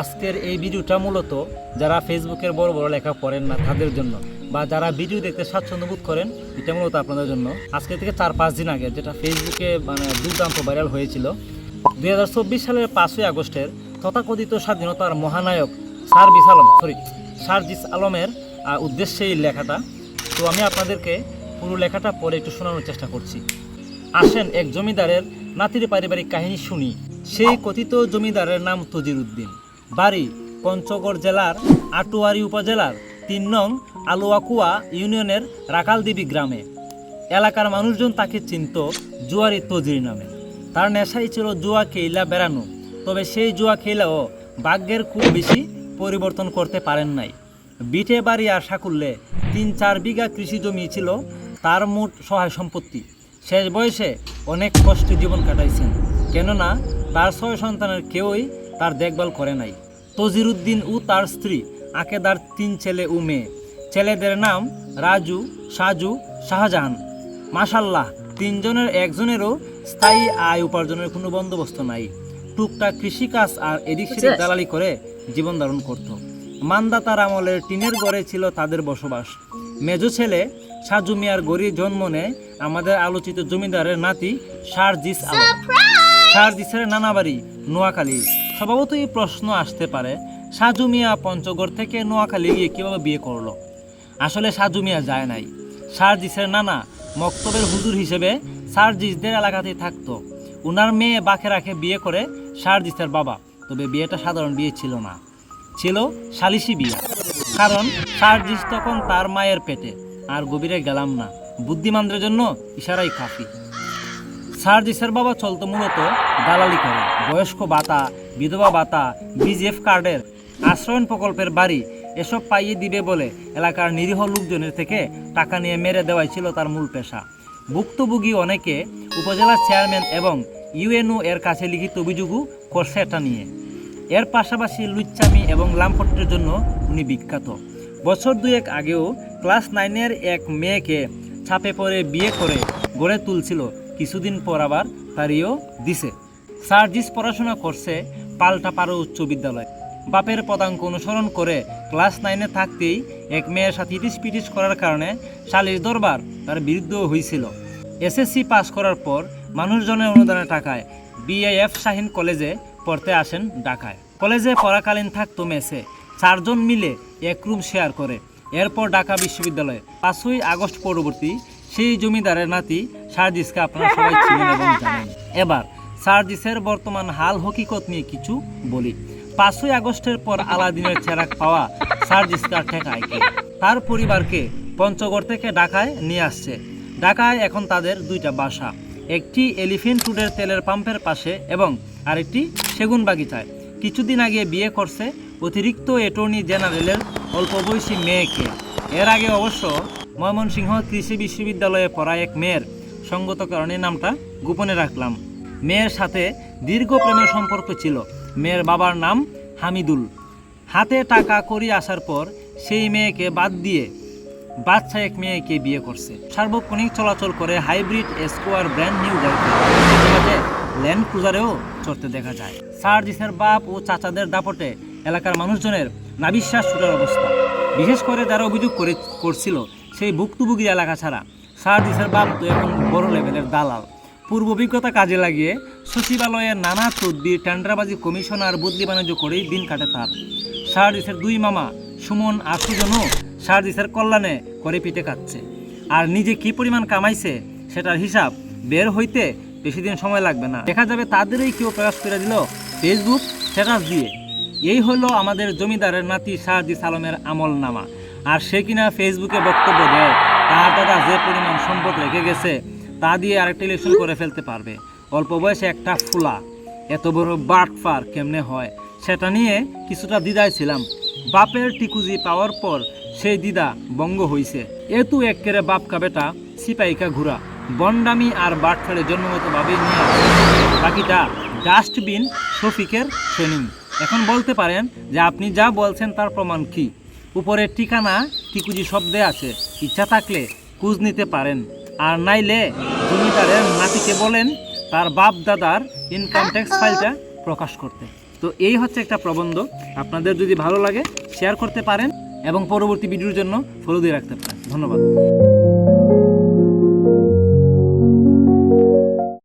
আজকের এই ভিডিওটা মূলত যারা ফেসবুকের বড় বড় লেখা পড়েন না তাদের জন্য বা যারা ভিডিও দেখতে স্বাচ্ছন্দ্য বোধ করেন, এটা মূলত আপনাদের জন্য। আজকে থেকে চার পাঁচ দিন আগে যেটা ফেসবুকে মানে দুর্দান্ত ভাইরাল হয়েছিল, দুই হাজার চব্বিশ সালের পাঁচই আগস্টের তথাকথিত স্বাধীনতার মহানায়ক সার্বিস আলম সরি সার্জিস আলমের উদ্দেশ্যে এই লেখাটা। তো আমি আপনাদেরকে পুরো লেখাটা পরে একটু শোনানোর চেষ্টা করছি। আসেন এক জমিদারের নাতির পারিবারিক কাহিনী শুনি। সেই কথিত জমিদারের নাম তজির উদ্দিন বাড়ি, পঞ্চগড় জেলার আটুয়ারি উপজেলার তিন নং আলুয়াকুয়া ইউনিয়নের রাকালদেবী গ্রামে। এলাকার মানুষজন তাকে চিনত জুয়ারি তজির নামে। তার নেশাই ছিল জুয়া খেইলা বেড়ানো, তবে সেই জুয়া খেইলাও ভাগ্যের খুব বেশি পরিবর্তন করতে পারেন নাই। বিটে বাড়ি আর সাকুল্যে তিন চার বিঘা কৃষি জমি ছিল তার মোট সহায় সম্পত্তি। শেষ বয়সে অনেক কষ্টে জীবন কাটাইছেন। কেননা তার ছয় সন্তানের কেউই তার দেখভাল করে নাই। তজিরুদ্দিন ও তার স্ত্রী আকেদার তিন ছেলে ও মেয়ে। ছেলেদের নাম রাজু সাজু শাহজাহান। মাশাল্লাহ তিনজনের একজনেরও স্থায়ী আয় উপার্জনের কোনো বন্দোবস্ত নাই। টুকটাক কৃষিকাজ আর এদিক সেদিক দালালি করে জীবন ধারণ করত। মান্দাতার আমলের টিনের গড়ে ছিল তাদের বসবাস। মেজো ছেলে সাজু মিয়ার গড়ি জন্ম নেয় আমাদের আলোচিত জমিদারের নাতি সারজিস আলম। সারজিসের নানা বাড়ি নোয়াখালী। স্বভাবতই প্রশ্ন আসতে পারে, সাজু মিয়া পঞ্চগড় থেকে নোয়াখালী গিয়ে কীভাবে বিয়ে করল? আসলে সাজু মিয়া যায় নাই। সার্জিসের নানা মক্তবের হুজুর হিসেবে সার্জিসদের এলাকাতেই থাকতো। উনার মেয়ে বাখে রাখে বিয়ে করে সারজিসের বাবা, তবে বিয়েটা সাধারণ বিয়ে ছিল না। ছিল সালিশি বিয়ে। কারণ সারজিস তখন তার মায়ের পেটে, আর গভীরে গেলাম না। বুদ্ধিমানদের জন্য ইশারাই কাফি। সার্জিসের বাবা চলতো মূলত দালালি করে। বয়স্ক ভাতা বিধবা ভাতা বিজিএফ কার্ডের আশ্রয়ণ প্রকল্পের বাড়ি এসব পাইয়ে দিবে বলে এলাকার নিরীহ লোকজনের থেকে টাকা নিয়ে মেরে দেওয়াই ছিল তার মূল পেশা। ভুক্তভোগী অনেকে উপজেলা চেয়ারম্যান এবং ইউএনও এর কাছে লিখিত অভিযোগও করছে এটা নিয়ে। এর পাশাপাশি লুচ্চামি এবং লামপট্টের জন্য উনি বিখ্যাত। বছর দুয়েক আগেও ক্লাস নাইনের এক মেয়েকে ছাপে পড়ে বিয়ে করে গড়ে তুলছিল কিছুদিন পর আবার তারিও দিছে। সার্জিস পড়াশোনা করছে পাল্টাপাড়া উচ্চ বিদ্যালয়। বাপের পদাঙ্ক অনুসরণ করে ক্লাস নাইনে থাকতেই এক মেয়ের সাথে ইটিস পিটিস করার কারণে সালিশ দরবার তার বিরুদ্ধেও হয়েছিল এসএসসি পাস করার পর মানুষজনের অনুদানের টাকায় বিএএফ শাহিন কলেজে পড়তে আসেন ঢাকায়। কলেজে পড়াকালীন থাকতো মেসে। চারজন মিলে এক রুম শেয়ার করে। এরপর ঢাকা বিশ্ববিদ্যালয়ে পাঁচই আগস্ট পরবর্তী সেই জমিদারের নাতি সার্জিসকে আপনারা সবাই চিনেন এবং জানেন। এবার সার্জিসের বর্তমান হাল, হকিকত নিয়ে কিছু বলি। পাঁচই আগস্টের পর আলাদিনের চেরাক পাওয়া সার্জিসকে আর ঠেকায় তার পরিবারকে পঞ্চগড় থেকে ঢাকায় নিয়ে আসছে। ঢাকায় এখন তাদের দুইটা বাসা। একটি এলিফেন্ট রুডের তেলের পাম্পের পাশে এবং আরেকটি সেগুন বাগিচায়। কিছুদিন আগে বিয়ে করছে অতিরিক্ত অ্যাটর্নি জেনারেলের অল্প বয়সী মেয়েকে। এর আগে অবশ্য ময়মনসিংহ কৃষি বিশ্ববিদ্যালয়ে পড়া এক মেয়ের সঙ্গত কারণে নামটা গোপনে রাখলাম। মেয়ের সাথে দীর্ঘ প্রেমের সম্পর্ক ছিল। মেয়ের বাবার নাম হামিদুল। হাতে টাকা করি আসার পর সেই মেয়েকে বাদ দিয়ে বাচ্চা এক মেয়েকে বিয়ে করছে। সার্বক্ষণিক চলাচল করে হাইব্রিড স্কোয়ার ব্র্যান্ড নিউ গাড়িতে। ল্যান্ড ক্রুজারেও চড়তে দেখা যায়। সার্জিসের বাপ ও চাচাদের দাপটে এলাকার মানুষজনের নাবিশ্বাস ছুটার অবস্থা। বিশেষ করে যারা অভিযোগ করে, করছিল সেই ভুক্তভোগী এলাকা ছাড়া সার্জিসের বাপ তো এখন বড় লেভেলের দালাল। পূর্ব অভিজ্ঞতা কাজে লাগিয়ে সচিবালয়ের নানা তদ্বির, টেন্ডারবাজি কমিশনার বদলি বাণিজ্য করেই দিন কাটে তার। সার্জিসের দুই মামা, সুমন আর সুজনও সার্জিসের কল্যাণে করে পিঠে খাচ্ছে আর নিজে কি পরিমাণ কামাইছে সেটার হিসাব বের হইতে বেশি দিন সময় লাগবে না। দেখা যাবে তাদেরই কেউ প্রকাশ করে দিল ফেসবুক স্ট্যাটাস দিয়ে। এই হলো আমাদের জমিদারের নাতি সার্জিস আলমের আমল নামা আর সে কিনা ফেসবুকে বক্তব্য দেয়, তার দাদা যে পরিমাণ সম্পদ রেখে গেছে, তা দিয়ে আরেকটা ইলেকশন করে ফেলতে পারবে। অল্প বয়সে একটা ফুলা। এত বড় বাটফার কেমনে হয়? সেটা নিয়ে কিছুটা দ্বিধায় ছিলাম। বাপের টিকুজি পাওয়ার পর সেই দ্বিধা বঙ্গ হইছে। এতু একেরে বাপকা বেটা সিপাইকা ঘুরা বন্ডামি আর বাটফারে জন্মগতভাবেই নিয়ে। বাকিটা ডাস্টবিন শফিকের ট্রেনিং এখন বলতে পারেন যে আপনি যা বলছেন তার প্রমাণ কি? উপরের ঠিকানা টিকুজি শব্দে আছে। ইচ্ছা থাকলে কুজ নিতে পারেন। আর নাইলে জমিদারের নাতিকে বলেন তার বাপ দাদার ইনকাম ট্যাক্স ফাইলটা প্রকাশ করতে। তো এই হচ্ছে একটা প্রবন্ধ। আপনাদের যদি ভালো লাগে শেয়ার করতে পারেন এবং পরবর্তী ভিডিওর জন্য ফলো দিয়ে রাখতে পারেন। ধন্যবাদ।